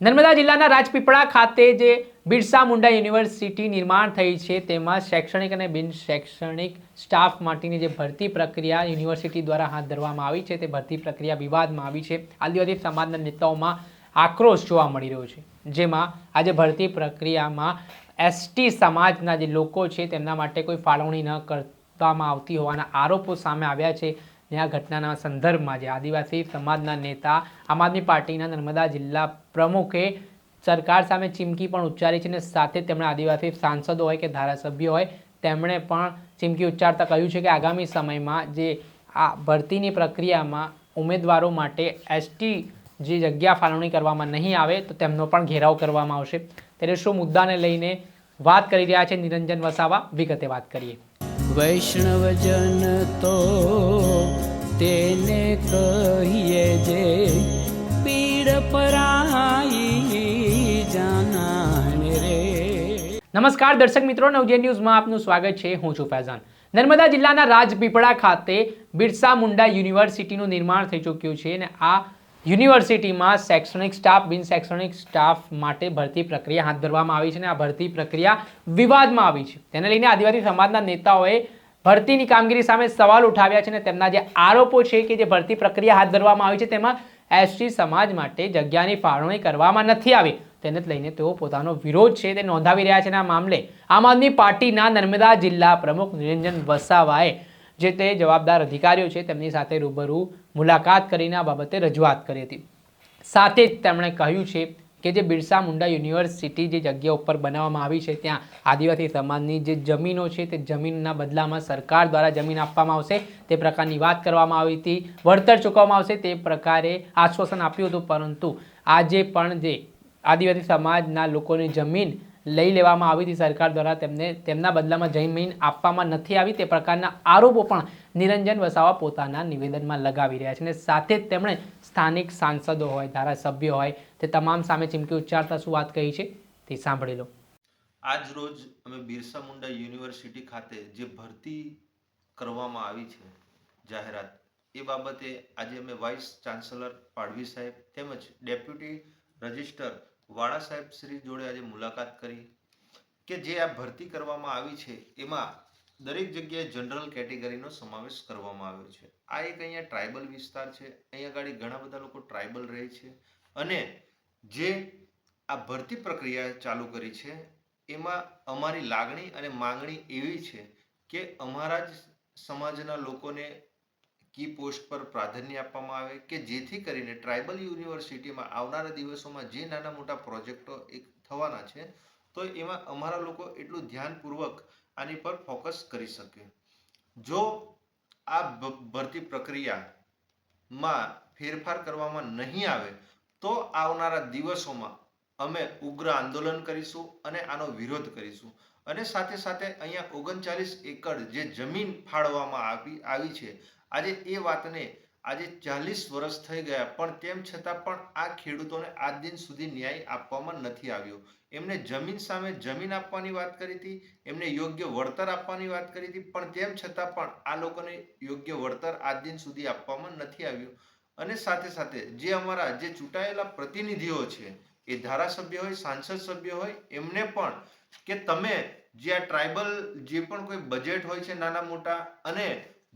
નર્મદા જિલ્લાના રાજપીપળા ખાતે જે બિરસા મુંડા યુનિવર્સિટી નિર્માણ થઈ છે, તેમાં શૈક્ષણિક અને બિન શૈક્ષણિક સ્ટાફ માટેની જે ભરતી પ્રક્રિયા યુનિવર્સિટી દ્વારા હાથ ધરવામાં આવી છે, તે ભરતી પ્રક્રિયા વિવાદમાં આવી છે. આદિવાસી સમાજના નેતાઓમાં આક્રોશ જોવા મળી રહ્યો છે. જેમાં આજે ભરતી પ્રક્રિયામાં એસટી સમાજના જે લોકો છે, તેમના માટે કોઈ ફાળવણી ન કરવામાં આવતી હોવાના આરોપો સામે આવ્યા છે. ને આ ઘટનાના સંદર્ભમાં જે આદિવાસી સમાજના નેતા આમ આદમી પાર્ટીના નર્મદા જિલ્લા પ્રમુખે સરકાર સામે ચીમકી પણ ઉચ્ચારી છે અને સાથે તેમણે આદિવાસી સાંસદો હોય કે ધારાસભ્યો હોય, તેમણે પણ ચીમકી ઉચ્ચારતા કહ્યું છે કે આગામી સમયમાં જે આ ભરતીની પ્રક્રિયામાં ઉમેદવારો માટે એસટી જે જગ્યા ફાળવણી કરવામાં નહીં આવે, તો તેમનો પણ ઘેરાવ કરવામાં આવશે. ત્યારે શું મુદ્દાને લઈને વાત કરી રહ્યા છે નિરંજન વસાવા, વિગતે વાત કરીએ. વૈષ્ણવજન તો તેને કહીએ જે પીડ પરાઈ જાનાને રે. નમસ્કાર દર્શક મિત્રો નવજે ન્યૂઝમાં આપનું સ્વાગત છે. હું છું ફૈઝાન. નર્મદા જિલ્લાના રાજપીપળા ખાતે બિરસા મુંડા યુનિવર્સિટીનું નિર્માણ થઈ ચૂક્યું છે અને આ યુનિવર્સિટીમાં શૈક્ષણિક સ્ટાફ, બિન શૈક્ષણિક સ્ટાફ માટે ભરતી પ્રક્રિયા હાથ ધરવામાં આવી છે અને આ ભરતી પ્રક્રિયા વિવાદમાં આવી છે. તેને લઈને આદિવાસી સમાજના નેતાઓએ ભરતીની કામગીરી સામે સવાલ ઉઠાવ્યા છે અને તેમના જે આરોપો છે કે જે ભરતી પ્રક્રિયા હાથ ધરવામાં આવી છે, તેમાં એસટી સમાજ માટે જગ્યાની ફાળવણી કરવામાં નથી આવી. તેને લઈને તેઓ પોતાનો વિરોધ છે તે નોંધાવી રહ્યા છે આ મામલે આમ આદમી પાર્ટીના નર્મદા જિલ્લા પ્રમુખ નિરંજન વસાવાએ જે તે જવાબદાર અધિકારીઓ છે તેમની સાથે રૂબરૂ મુલાકાત કરીને આ બાબતે રજૂઆત કરી હતી. સાથે જ તેમણે કહ્યું છે કે જે બિરસા મુંડા યુનિવર્સિટી જે જગ્યા ઉપર બનાવવામાં આવી છે, ત્યાં આદિવાસી સમાજની જે જમીનો છે તે જમીનના બદલામાં સરકાર દ્વારા જમીન આપવામાં આવશે, તે પ્રકારની વાત કરવામાં આવી હતી. વળતર ચૂકવવામાં આવશે, તે પ્રકારે આશ્વાસન આપ્યું હતું, પરંતુ આજે પણ જે આદિવાસી સમાજના લોકોની જમીન લઈ લેવામાં આવી હતી સરકાર દ્વારા. તેમને, તેમના બદલામાં જમીન આપવામાં નથી આવી. તે પ્રકારના આરોપો પણ નિરંજન વસાવા પોતાના નિવેદનમાં લગાવી રહ્યા છે અને સાથે જ તેમણે સ્થાનિક સાંસદો હોય, ધારાસભ્યો હોય, તે તમામ સામે ચીમકી ઉચ્ચારતા શું વાત કહી છે તે સાંભળી લો. આજ રોજ અમે બિરસા મુંડા યુનિવર્સિટી ખાતે જે ભરતી કરવામાં આવી છે જાહેરાત, એ બાબતે આજે અમે વાઇસ ચાન્સલર પાડવી સાહેબ તેમજ ડેપ્યુટી રજિસ્ટર વાળા સાહેબ શ્રી જોડે આજે મુલાકાત કરી કે જે આ ભરતી કરવામાં આવી છે, એમાં દરેક જગ્યાએ જનરલ કેટેગરીનો સમાવેશ કરવામાં આવ્યો છે. આ એક અહીંયા ટ્રાઇબલ વિસ્તાર છે, અહીંયા આગળ ઘણા બધા લોકો ટ્રાઇબલ રહે છે અને જે આ ભરતી પ્રક્રિયા ચાલુ કરી છે, એમાં અમારી લાગણી અને માંગણી એવી છે કે અમારા જ સમાજના લોકોને કી પોસ્ટ પર પ્રાધાન્ય આપવામાં આવે કે જેથી કરીને ટ્રાઇબલ યુનિવર્સિટીમાં આવનારા દિવસોમાં જે નાના મોટા પ્રોજેક્ટો એક થવાના છે, તો એમાં અમારા લોકો એટલું ધ્યાનપૂર્વક આની પર ફોકસ કરી શકે. જો આ ભરતી પ્રક્રિયામાં ફેરફાર કરવામાં નહીં આવે, તો આવનારા દિવસોમાં અમે ઉગ્ર આંદોલન કરીશું અને આનો વિરોધ કરીશું. અને સાથે સાથે અહીંયા ઓગણચાલીસ એકર જે જમીન ફાળવવામાં આવી આવી છે આજે એ વાતને આજે ચાલીસ વર્ષ થઈ ગયા, પણ તેમ છતાં પણ આ ખેડૂતોને આજ દિન સુધી ન્યાય આપવામાં નથી આવ્યો. એમને જમીન સામે જમીન આપવાની વાત કરી હતી, એમને યોગ્ય વળતર આપવાની વાત કરી હતી, પણ તેમ છતાં પણ આ લોકોને યોગ્ય વળતર આજ દિન સુધી આપવામાં નથી આવ્યું. અને સાથે સાથે જે અમારા જે ચૂંટાયેલા પ્રતિનિધિઓ છે, એ ધારાસભ્ય હોય, સાંસદ સભ્ય હોય, એમને પણ કે તમે જે આ ટ્રાઇબલ જે પણ કોઈ બજેટ હોય છે નાના મોટા, અને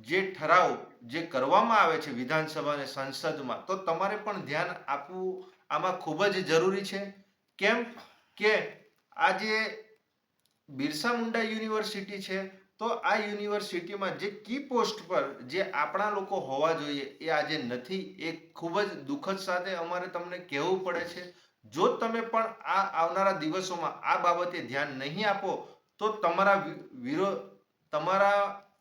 જે ઠરાવ જે કરવામાં આવે છે વિધાનસભા અને સંસદમાં, તો તમારે પણ ધ્યાન આપવું આમાં ખૂબ જ જરૂરી છે. કેમ કે આ જે બિરસા મુંડા યુનિવર્સિટી છે, તો આ યુનિવર્સિટીમાં જે કી પોસ્ટ પર જે આપણા લોકો હોવા જોઈએ, એ આજે નથી. એ ખૂબ જ દુઃખદ સાથે અમારે તમને કહેવું પડે છે. જો તમે પણ આ આવનારા દિવસોમાં આ બાબતે ધ્યાન નહીં આપો, તો તમારા વિરોધ તમારા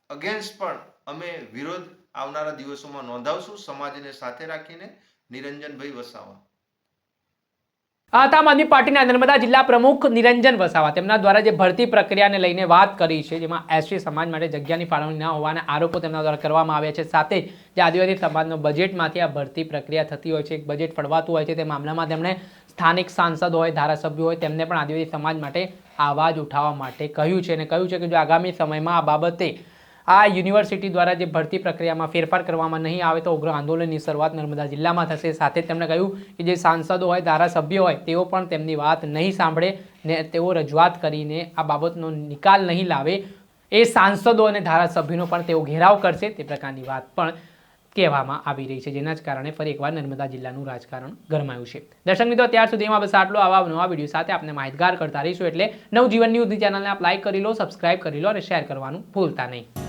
અગેન્સ્ટ પણ અમે વિરોધ આવનારા દિવસોમાં નોંધાવશું, સમાજને સાથે રાખીને નિરંજનભાઈ વસાવા. આમ આદમી પાર્ટીના નર્મદા જિલ્લા પ્રમુખ નિરંજન વસાવા, તેમના દ્વારા જે ભરતી પ્રક્રિયાને લઈને વાત કરી છે, જેમાં એસટી સમાજ માટે જગ્યાની ફાળવણી ન હોવાના આરોપો તેમના દ્વારા કરવામાં આવ્યા છે. સાથે જે આદિવાસી સમાજનો બજેટમાંથી આ ભરતી પ્રક્રિયા થતી હોય છે, એક બજેટ ફળવાતું હોય છે, તે મામલામાં તેમણે સ્થાનિક સાંસદ હોય, ધારાસભ્યો હોય, તેમને પણ આદિવાસી સમાજ માટે આવાજ ઉઠાવવા માટે કહ્યું છે અને કહ્યું છે કે જો આગામી સમયમાં આ બાબતે આ યુનિવર્સિટી દ્વારા જે ભરતી પ્રક્રિયામાં ફેરફાર કરવામાં નહીં આવે તો ઉગ્ર આંદોલનની શરૂઆત નર્મદા જિલ્લામાં થશે. સાથે તેમણે કહ્યું કે જે સાંસદો હોય, ધારાસભ્યો હોય, તેઓ પણ તેમની વાત નહીં સાંભળે ને તેઓ રજૂઆત કરીને આ બાબતનો નિકાલ નહીં લાવે. એ સાંસદો અને ધારાસભ્યોનો પણ તેઓ ઘેરાવ કરશે તે પ્રકારની વાત પણ કહેવામાં આવી રહી છે, જેના જ કારણે ફરી એકવાર નર્મદા જિલ્લાનું રાજકારણ ગરમાયું છે. દર્શક મિત્રો, ત્યાર સુધીમાં બસ આટલો આવા નવા વીડિયો સાથે આપણે માહિતગાર કરતા રહીશું. એટલે નવજીવન ન્યૂઝની ચેનલને આપ લાઇક કરી લો સબસ્ક્રાઇબ કરી લો અને શેર કરવાનું ભૂલતા નહીં.